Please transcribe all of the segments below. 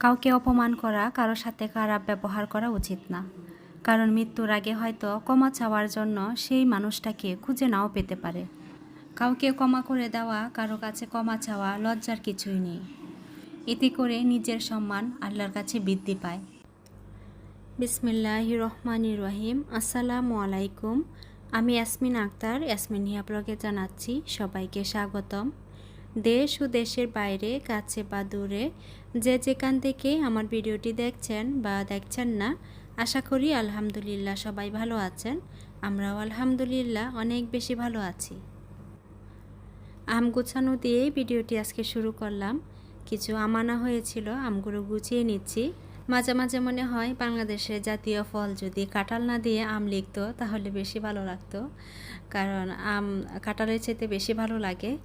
কাউকে অপমান করা কারোর সাথে খারাপ ব্যবহার করা উচিত না। কারণ মৃত্যুর আগে হয়তো ক্ষমা চাওয়ার জন্য সেই মানুষটাকে খুঁজে নাও পেতে পারে। কাউকে ক্ষমা করে দেওয়া, কারও কাছে ক্ষমা চাওয়া লজ্জার কিছুই নেই। এতে করে নিজের সম্মান আল্লাহর কাছে বৃদ্ধি পায়। বিসমিল্লাহ রহমান রহিম। আসসালামু আলাইকুম। আমি ইয়াসমিন আক্তার, ইয়াসমিন হিয়া ব্লগে জানাচ্ছি সবাইকে স্বাগতম। দেশ ও দেশের বাইরে, কাছে বা দূরে, যে যেখান থেকে আমার ভিডিওটি দেখছেন বা দেখছেন না, আশা করি আলহামদুলিল্লাহ সবাই ভালো আছেন। আমরাও আলহামদুলিল্লাহ অনেক বেশি ভালো আছি। আম গুছানো দিয়েই ভিডিওটি আজকে শুরু করলাম। কিছু আমানা হয়েছিল, আমগুলো গুছিয়ে নিচ্ছি। মাঝে মাঝে মনে হয় বাংলাদেশের জাতীয় ফল যদি কাঁঠাল না দিয়ে আম লিখতো, তাহলে বেশি ভালো লাগতো। কারণ আম কাঁঠালের চেতে বেশি ভালো লাগে।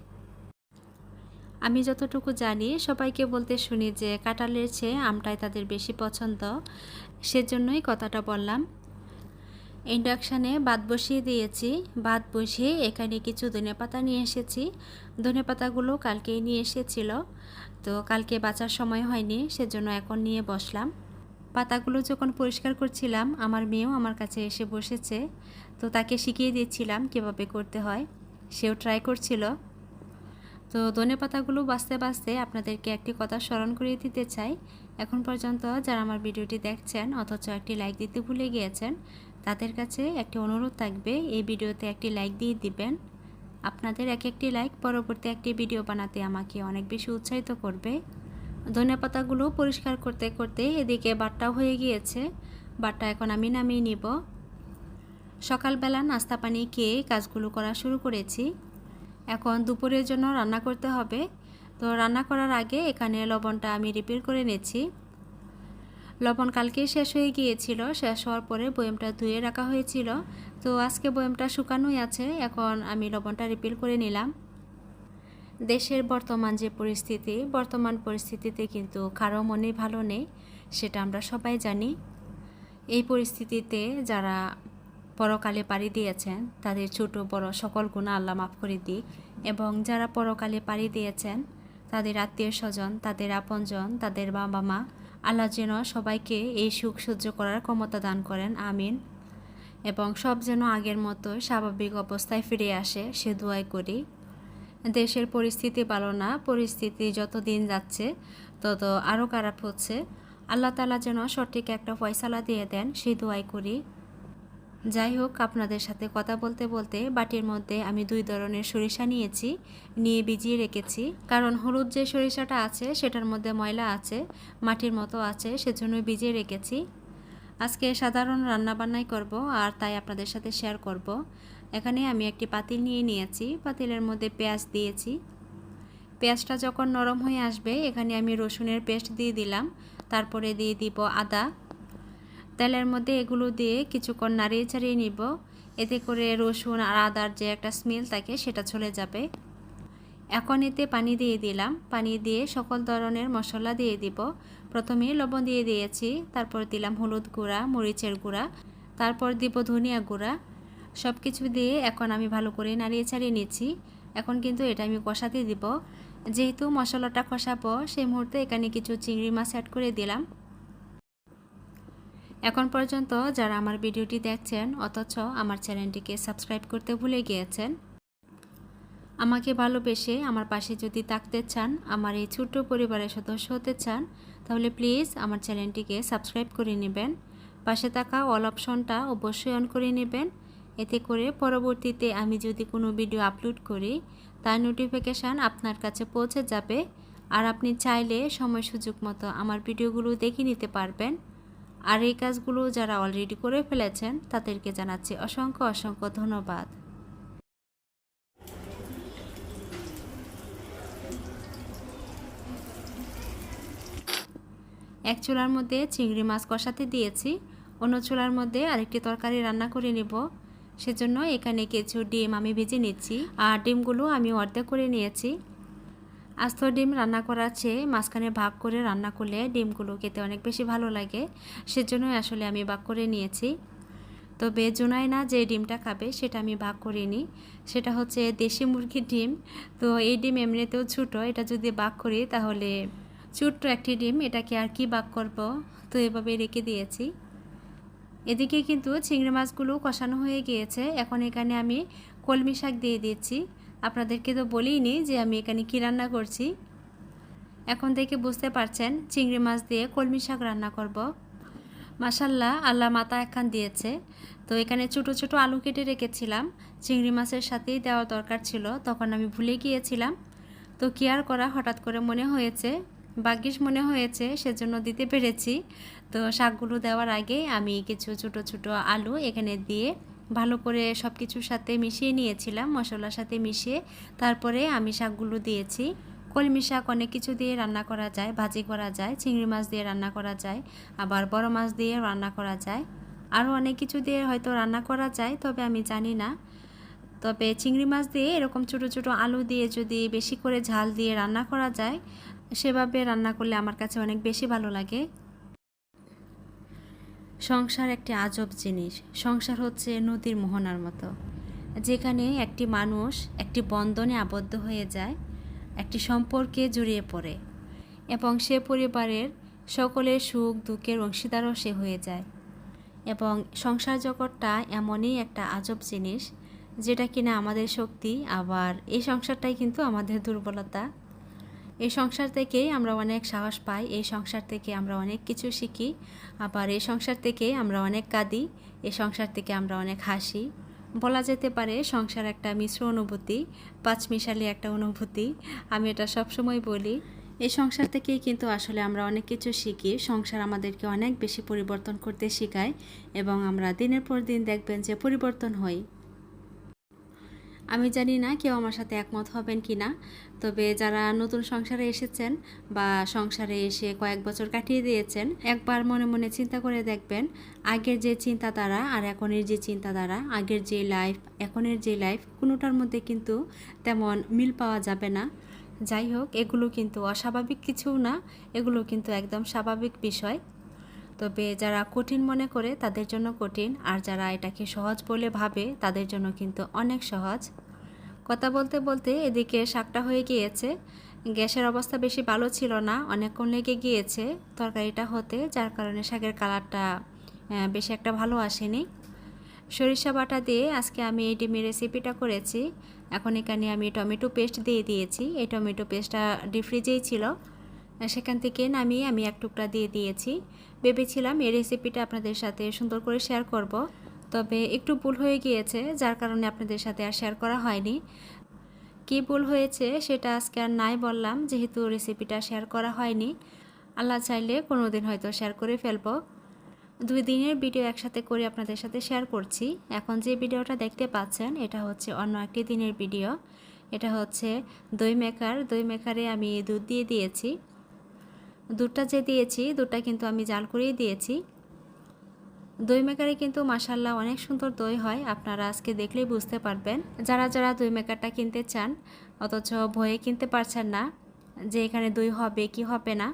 আমি যতটুকু জানি, সবাইকে বলতে শুনি যে কাঁঠালের চেয়ে আমটাই তাদের বেশি পছন্দ। সেজন্যই কথাটা বললাম। ইন্ডাকশানে ভাত বসিয়ে দিয়েছি। ভাত বসিয়ে এখানে কিছু ধনে পাতা নিয়ে এসেছি। ধনে পাতাগুলো কালকেই নিয়ে এসেছিল। তো কালকে বাঁচার সময় হয়নি, সেজন্য এখন নিয়ে বসলাম। পাতাগুলো যখন পরিষ্কার করছিলাম, আমার মেয়েও আমার কাছে এসে বসেছে। তো তাকে শিখিয়ে দিচ্ছিলাম কীভাবে করতে হয়। সেও ট্রাই করছিল। তো ধনে পাতাগুলো বাঁচতে বাঁচতে আপনাদেরকে একটি কথা স্মরণ করিয়ে দিতে চাই। এখন পর্যন্ত যারা আমার ভিডিওটি দেখছেন অথচ একটি লাইক দিতে ভুলে গিয়েছেন, তাদের কাছে একটি অনুরোধ থাকবে, এই ভিডিওতে একটি লাইক দিয়ে দিবেন। আপনাদের এক একটি লাইক পরবর্তী একটি ভিডিও বানাতে আমাকে অনেক বেশি উৎসাহিত করবে। ধনে পাতাগুলো পরিষ্কার করতে করতে এদিকে বাটটাও হয়ে গিয়েছে। বাটটা এখন আমি নামিয়ে নিব। সকালবেলা নাস্তা পানি খেয়ে কাজগুলো করা শুরু করেছি। এখন দুপুরের জন্য রান্না করতে হবে। তো রান্না করার আগে এখানে লবণটা আমি রিপিল করে নিচ্ছি। লবণ কালকেই শেষ হয়ে গিয়েছিল, শেষ হওয়ার পরে বয়মটা ধুয়ে রাখা হয়েছিল। তো আজকে বয়মটা শুকানোই আছে, এখন আমি লবণটা রিপিল করে নিলাম। দেশের বর্তমান যে পরিস্থিতি, বর্তমান পরিস্থিতিতে কিন্তু কারও মনে ভালো নেই, সেটা আমরা সবাই জানি। এই পরিস্থিতিতে যারা পরকালে পাড়ি দিয়েছেন তাদের ছোট, বড় সকল গুণা আল্লাহ মাফ করে দিই এবং যারা পরকালে পাড়ি দিয়েছেন, তাদের আত্মীয় স্বজন, তাদের আপনজন, তাদের বাবা মা, আল্লাহ যেন সবাইকে এই সুখ সহ্য করার ক্ষমতা দান করেন, আমিন। এবং সব যেন আগের মতো স্বাভাবিক অবস্থায় ফিরে আসে, সে দোয়াই করি। দেশের পরিস্থিতি ভালো না, পরিস্থিতি যত দিন যাচ্ছে, তত আরও খারাপ হচ্ছে। আল্লাহ তালা যেন সঠিক একটা ফয়সালা দিয়ে দেন, সে দোয়াই করি। যাই হোক, আপনাদের সাথে কথা বলতে বলতে বাটির মধ্যে আমি দুই ধরনের সরিষা নিয়েছি, নিয়ে ভিজিয়ে রেখেছি। কারণ হলুদ যে সরিষাটা আছে, সেটার মধ্যে ময়লা আছে, মাটির মতো আছে সেজন্য ভিজিয়ে রেখেছি। আজকে সাধারণ রান্নাবান্নাই করব আর তাই আপনাদের সাথে শেয়ার করব। এখানে আমি একটি পাতিল নিয়ে নিয়েছি, পাতিলের মধ্যে পেঁয়াজ দিয়েছি। পেঁয়াজটা যখন নরম হয়ে আসবে, এখানে আমি রসুনের পেস্ট দিয়ে দিলাম। তারপরে দিয়ে দিব আদা। তেলের মধ্যে এগুলো দিয়ে কিছুক্ষণ নাড়িয়ে ছাড়িয়ে নিব। এতে করে রসুন আর আদার যে একটা স্মেল থাকে সেটা চলে যাবে। এখন এতে পানি দিয়ে দিলাম। পানি দিয়ে সকল ধরনের মশলা দিয়ে দিব। প্রথমে লবণ দিয়ে দিয়েছি, তারপর দিলাম হলুদ গুঁড়া, মরিচের গুঁড়া, তারপর দিব ধনিয়া গুঁড়া। সব কিছু দিয়ে এখন আমি ভালো করে নাড়িয়ে ছাড়িয়ে নিচ্ছি। এখন কিন্তু এটা আমি কষাতে দিব। যেহেতু মশলাটা কষাবো, সেই মুহূর্তে এখানে কিছু চিংড়ি মাছ অ্যাড করে দিলাম। এখন পর্যন্ত যারা আমার ভিডিওটি দেখছেন, অথচ আমার চ্যানেলটিকে সাবস্ক্রাইব করতে ভুলে গিয়েছেন, আমাকে ভালোবেসে আমার পাশে যদি থাকতে চান, আমার এই ছোট্ট পরিবারের সদস্য হতে চান, তাহলে প্লিজ আমার চ্যানেলটিকে সাবস্ক্রাইব করে নেবেন। পাশে থাকা অল অপশনটা অবশ্যই অন করে নেবেন। এতে করে পরবর্তীতে আমি যদি কোনো ভিডিও আপলোড করি, তার নোটিফিকেশান আপনার কাছে পৌঁছে যাবে। আর আপনি চাইলে সময় সুযোগ মতো আমার ভিডিওগুলো দেখে নিতে পারবেন। আর এই কাজগুলো যারা অলরেডি করে ফেলেছেন, তাদেরকে জানাচ্ছি অসংখ্য অসংখ্য ধন্যবাদ। এক চুলার মধ্যে চিংড়ি মাছ কষাতে দিয়েছি, অন্য চুলার মধ্যে আরেকটি তরকারি রান্না করে নেব। সেজন্য এখানে কিছু ডিম আমি ভেজে নিচ্ছি, আর ডিমগুলো আমি অর্ধেক করে নিয়েছি। আস্ত ডিম রান্না করার চেয়ে মাঝখানে ভাগ করে রান্না করলে ডিমগুলো খেতে অনেক বেশি ভালো লাগে। সেজন্যই আসলে আমি ভাগ করে নিয়েছি। তবে না যে ডিমটা খাবে, সেটা আমি ভাগ করে নিই। সেটা হচ্ছে দেশি মুরগির ডিম। তো এই ডিম এমনিতেও ছোটো, এটা যদি ভাগ করি তাহলে ছোট্ট একটি ডিম, এটাকে আর কি বাক করব? তো এভাবে রেখে দিয়েছি। এদিকে কিন্তু চিংড়ি মাছগুলো কষানো হয়ে গিয়েছে। এখন এখানে আমি কলমি শাক দিয়ে দিচ্ছি। আপনাদেরকে তো বলিনি যে আমি এখানে কী রান্না করছি। এখন থেকে বুঝতে পারছেন চিংড়ি মাছ দিয়ে কলমি শাক রান্না করব। মাসাল্লাহ আল্লাহ মাথা একখান দিয়েছে। তো এখানে ছোটো ছোটো আলু কেটে রেখেছিলাম। চিংড়ি মাছের সাথেই দেওয়া দরকার ছিল, তখন আমি ভুলে গিয়েছিলাম। তো কি আর করা, হঠাৎ করে মনে হয়েছে, ভাগ্যিস মনে হয়েছে, সেজন্য দিতে পেরেছি। তো শাকগুলো দেওয়ার আগে আমি কিছু ছোট ছোট আলু এখানে দিয়ে ভালো করে সব কিছুর সাথে মিশিয়ে নিয়েছিলাম, মশলার সাথে মিশিয়ে। তারপরে আমি শাকগুলো দিয়েছি। কলমি শাক অনেক কিছু দিয়ে রান্না করা যায়, ভাজি করা যায়, চিংড়ি মাছ দিয়ে রান্না করা যায়, আবার বড় মাছ দিয়ে রান্না করা যায়। আরও অনেক কিছু দিয়ে হয়তো রান্না করা যায়, তবে আমি জানি না। তবে চিংড়ি মাছ দিয়ে এরকম ছোটো ছোটো আলু দিয়ে যদি বেশি করে ঝাল দিয়ে রান্না করা যায়, সেভাবে রান্না করলে আমার কাছে অনেক বেশি ভালো লাগে। সংসার একটি আজব জিনিস। সংসার হচ্ছে নদীর মোহনার মতো। যেখানে একটি মানুষ একটি বন্ধনে আবদ্ধ হয়ে যায়, একটি সম্পর্কে জড়িয়ে পড়ে এবং সে পরিবারের সকলের সুখ, দুঃখের অংশীদারও সে হয়ে যায়। এবং সংসার জগৎটা এমনই একটা আজব জিনিস, যেটা কিনা আমাদের শক্তি, আবার এই সংসারটাই কিন্তু আমাদের দুর্বলতা। এই সংসার থেকেই আমরা অনেক সাহস পাই, এই সংসার থেকে আমরা অনেক কিছু শিখি, আবার এই সংসার থেকে আমরা অনেক কাঁদি, এই সংসার থেকে আমরা অনেক হাসি। বলা যেতে পারে সংসার একটা মিশ্র অনুভূতি পাঁচমিশালি একটা অনুভূতি, আমি এটা সবসময় বলি। এই সংসার থেকেই কিন্তু আসলে আমরা অনেক কিছু শিখি, সংসার আমাদেরকে অনেক বেশি পরিবর্তন করতে শেখায় এবং আমরা দিনের পর দিন দেখবেন যে পরিবর্তন হই। আমি জানি না কেউ আমার সাথে একমত হবেন কি না, তবে যারা নতুন সংসারে এসেছেন বা সংসারে এসে কয়েক বছর কাটিয়ে দিয়েছেন, একবার মনে মনে চিন্তা করে দেখবেন, আগের যে চিন্তাধারা আর এখনের যে চিন্তাধারা, আগের যে লাইফ এখনের যে লাইফ কোনোটার মধ্যে কিন্তু তেমন মিল পাওয়া যাবে না। যাই হোক, এগুলো কিন্তু অস্বাভাবিক কিছু না, এগুলো কিন্তু একদম স্বাভাবিক বিষয়। তবে যারা কঠিন মনে করে তাদের জন্য কঠিন, আর যারা এটাকে সহজ বলে ভাবে তাদের জন্য কিন্তু অনেক সহজ। কথা বলতে বলতে এদিকে শাকটা হয়ে গিয়েছে। গ্যাসের অবস্থা বেশি ভালো ছিল না, অনেকক্ষণ লেগে গিয়েছে তরকারিটা হতে, যার কারণে শাকের কালারটা বেশি একটা ভালো আসেনি। সরিষা বাটা দিয়ে আজকে আমি এই ডিমের রেসিপিটা করেছি। এখন এখানে আমি টমেটো পেস্ট দিয়ে দিয়েছি। এই টমেটো পেস্টটা ডিপ ফ্রিজেই ছিল। সেখান থেকে নামিয়ে আমি এক টুকরা দিয়ে দিয়েছি। ভেবেছিলাম এই রেসিপিটা আপনাদের সাথে সুন্দর করে শেয়ার করব। তবে একটু ভুল হয়ে গিয়েছে, যার কারণে আপনাদের সাথে আর শেয়ার করা হয়নি। কী ভুল হয়েছে সেটা আজকে আর নাই বললাম, যেহেতু রেসিপিটা শেয়ার করা হয়নি। আল্লাহ চাইলে কোনো দিন হয়তো শেয়ার করে ফেলব। দুই দিনের ভিডিও একসাথে করে আপনাদের সাথে শেয়ার করছি। এখন যে ভিডিওটা দেখতে পাচ্ছেন, এটা হচ্ছে অন্য একটি দিনের ভিডিও এটা হচ্ছে দই মেকার। দই মেকারে আমি দুধ দিয়ে দিয়েছি। দুধটা যে দিয়েছি, দুধটা কিন্তু আমি জাল করেই দিয়েছি। দই মেকারে কিন্তু মাসাল্লাহ অনেক সুন্দর দই হয়, আপনারা আজকে দেখলেই বুঝতে পারবেন। যারা যারা দই মেকারটা কিনতে চান, অথচ ভয়ে কিনতে পারছেন না যে এখানে দই হবে কি হবে না,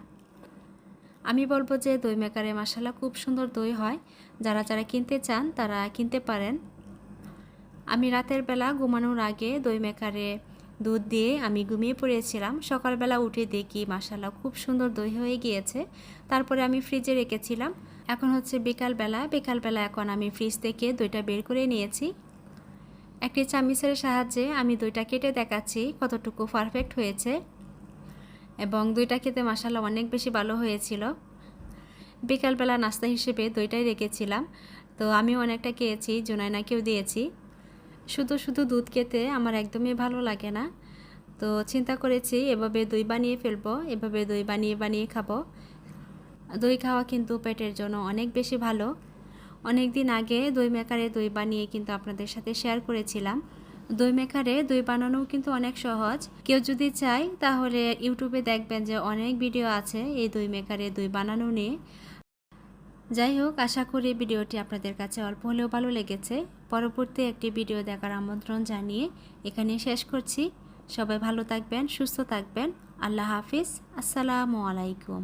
আমি বলব যে দই মেকারে মাসাল্লাহ খুব সুন্দর দই হয়। যারা যারা কিনতে চান, তারা কিনতে পারেন। আমি রাতের বেলা ঘুমানোর আগে দই মেকারে দুধ দিয়ে আমি ঘুমিয়ে পড়েছিলাম। সকালবেলা উঠে দেখি মাসাল্লাহ খুব সুন্দর দই হয়ে গিয়েছে। তারপরে আমি ফ্রিজে রেখেছিলাম। এখন হচ্ছে বিকালবেলা। বিকালবেলা এখন আমি ফ্রিজ থেকে দইটা বের করে নিয়েছি। একটি চামিচের সাহায্যে আমি দইটা কেটে দেখাচ্ছি কতটুকু পারফেক্ট হয়েছে। এবং দইটা খেতে মাসাল্লাহ অনেক বেশি ভালো হয়েছিল। বিকালবেলা নাস্তা হিসেবে দইটাই রেখেছিলাম। তো আমি অনেকটা খেয়েছি জোনাইনাকেও দিয়েছি। শুধু শুধু দুধ খেতে আমার একদমই ভালো লাগে না। তো চিন্তা করেছি এভাবে দই বানিয়ে ফেলব, এভাবে দই বানিয়ে বানিয়ে খাব। দই খাওয়া কিন্তু পেটের জন্য অনেক বেশি ভালো। অনেক দিন আগে দই মেকারে দই বানিয়ে কিন্তু আপনাদের সাথে শেয়ার করেছিলাম। দই মেকারে দই বানানোও কিন্তু অনেক সহজ। কেউ যদি চায় তাহলে ইউটিউবে দেখবেন যে অনেক ভিডিও আছে এই দই মেকারে দই বানানো নিয়ে। যাই হোক, আশা করি ভিডিওটি আপনাদের কাছে অল্প হলেও ভালো লেগেছে। পরবর্তী একটি ভিডিও দেখার আমন্ত্রণ জানিয়ে এখানে শেষ করছি। সবাই ভালো থাকবেন, সুস্থ থাকবেন। আল্লাহ হাফিজ। আসসালামু আলাইকুম।